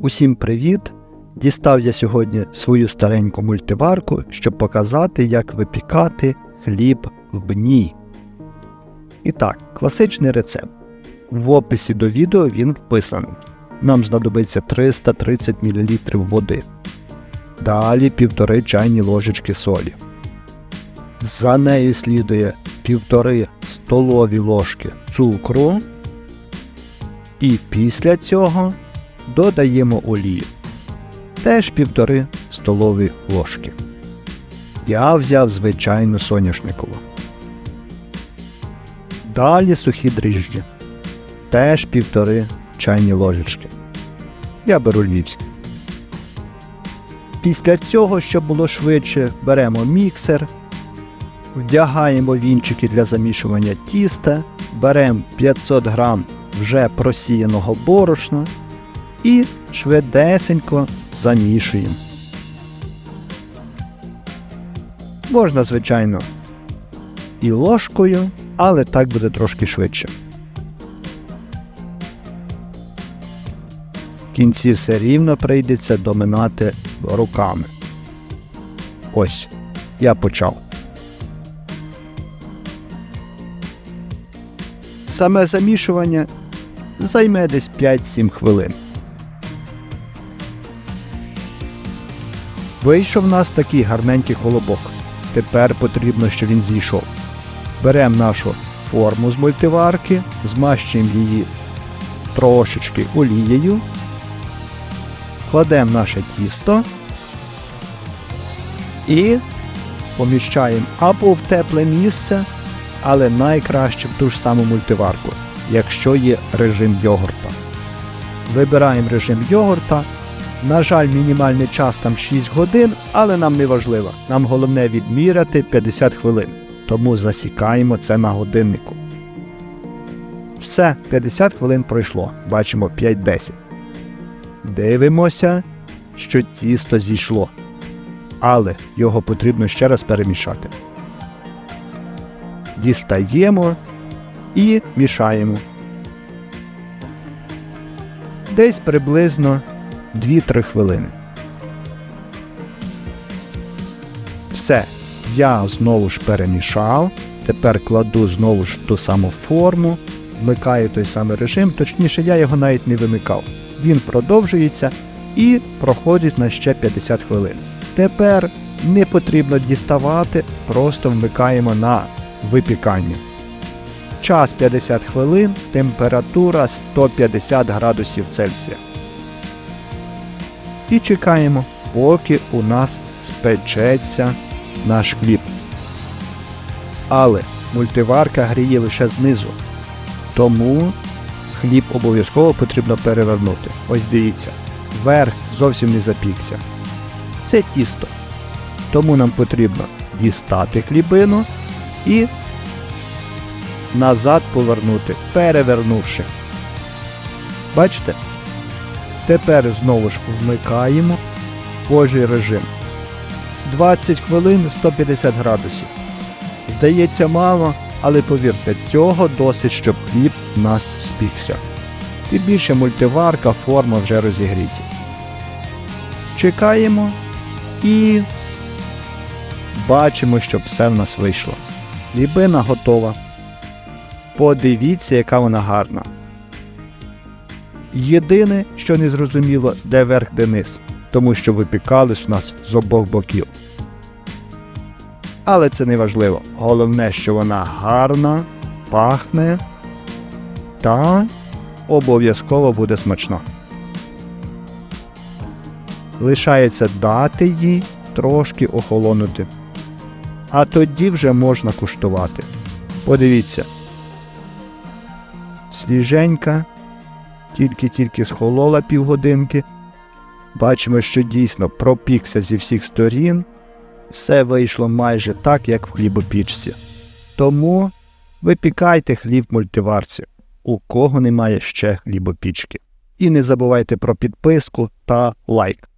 Усім привіт! Дістав я сьогодні свою стареньку мультиварку, щоб показати, як випікати хліб в бні. І так, класичний рецепт. В описі до відео він вписаний. Нам знадобиться 330 мл води. Далі 1,5 чайні ложечки солі. За нею слідує 1,5 столові ложки цукру. І після цього додаємо олію. Теж 1,5 столові ложки. Я взяв звичайну соняшникову. Далі сухі дріжджі. Теж 1,5 чайні ложечки. Я беру львівські. Після цього, щоб було швидше, беремо міксер, вдягаємо вінчики для замішування тіста, беремо 500 грам вже просіяного борошна і швидесенько замішуємо. Можна, звичайно, і ложкою, але так буде трошки швидше. В кінці все рівно прийдеться доминати руками. Ось, я почав. Саме замішування займе десь 5-7 хвилин. Вийшов в нас такий гарненький колобок. Тепер потрібно, щоб він зійшов. Беремо нашу форму з мультиварки, змащуємо її трошечки олією, кладемо наше тісто і поміщаємо або в тепле місце, але найкраще в ту ж саму мультиварку, якщо є режим йогурта. Вибираємо режим йогурта. На жаль, мінімальний час там 6 годин, але нам не важливо. Нам головне відміряти 50 хвилин. Тому засікаємо це на годиннику. Все, 50 хвилин пройшло. Бачимо 5-10. Дивимося, що тісто зійшло. Але його потрібно ще раз перемішати. Дістаємо і мішаємо. Десь приблизно 2-3 хвилини. Все. Я знову ж перемішав. Тепер кладу знову ж в ту саму форму, вмикаю той самий режим, точніше, я його навіть не вимикав. Він продовжується і проходить на ще 50 хвилин. Тепер не потрібно діставати, просто вмикаємо на випікання. Час 50 хвилин, температура 150 градусів Цельсія і чекаємо, поки у нас спечеться наш хліб. Але мультиварка гріє лише знизу. Тому хліб обов'язково потрібно перевернути. Ось дивіться, верх зовсім не запікся. Це тісто. Тому нам потрібно дістати хлібину і назад повернути, перевернувши. Бачите? Тепер знову ж вмикаємо Божий режим. 20 хвилин 150 градусів. Здається мало, але повірте, цього досить, щоб хліб нас спікся. І більше мультиварка, форма вже розігріті. Чекаємо і бачимо, щоб все в нас вийшло. Хлібина готова. Подивіться, яка вона гарна. Єдине, що не зрозуміло, де верх, де низ, тому що випікались у нас з обох боків. Але це не важливо. Головне, що вона гарна, пахне та обов'язково буде смачно. Лишається дати їй трошки охолонути. А тоді вже можна куштувати. Подивіться. Свіженька тільки-тільки схолола півгодинки. Бачимо, що дійсно пропікся зі всіх сторін. Все вийшло майже так, як в хлібопічці. Тому випікайте хліб мультиварці, у кого немає ще хлібопічки. І не забувайте про підписку та лайк.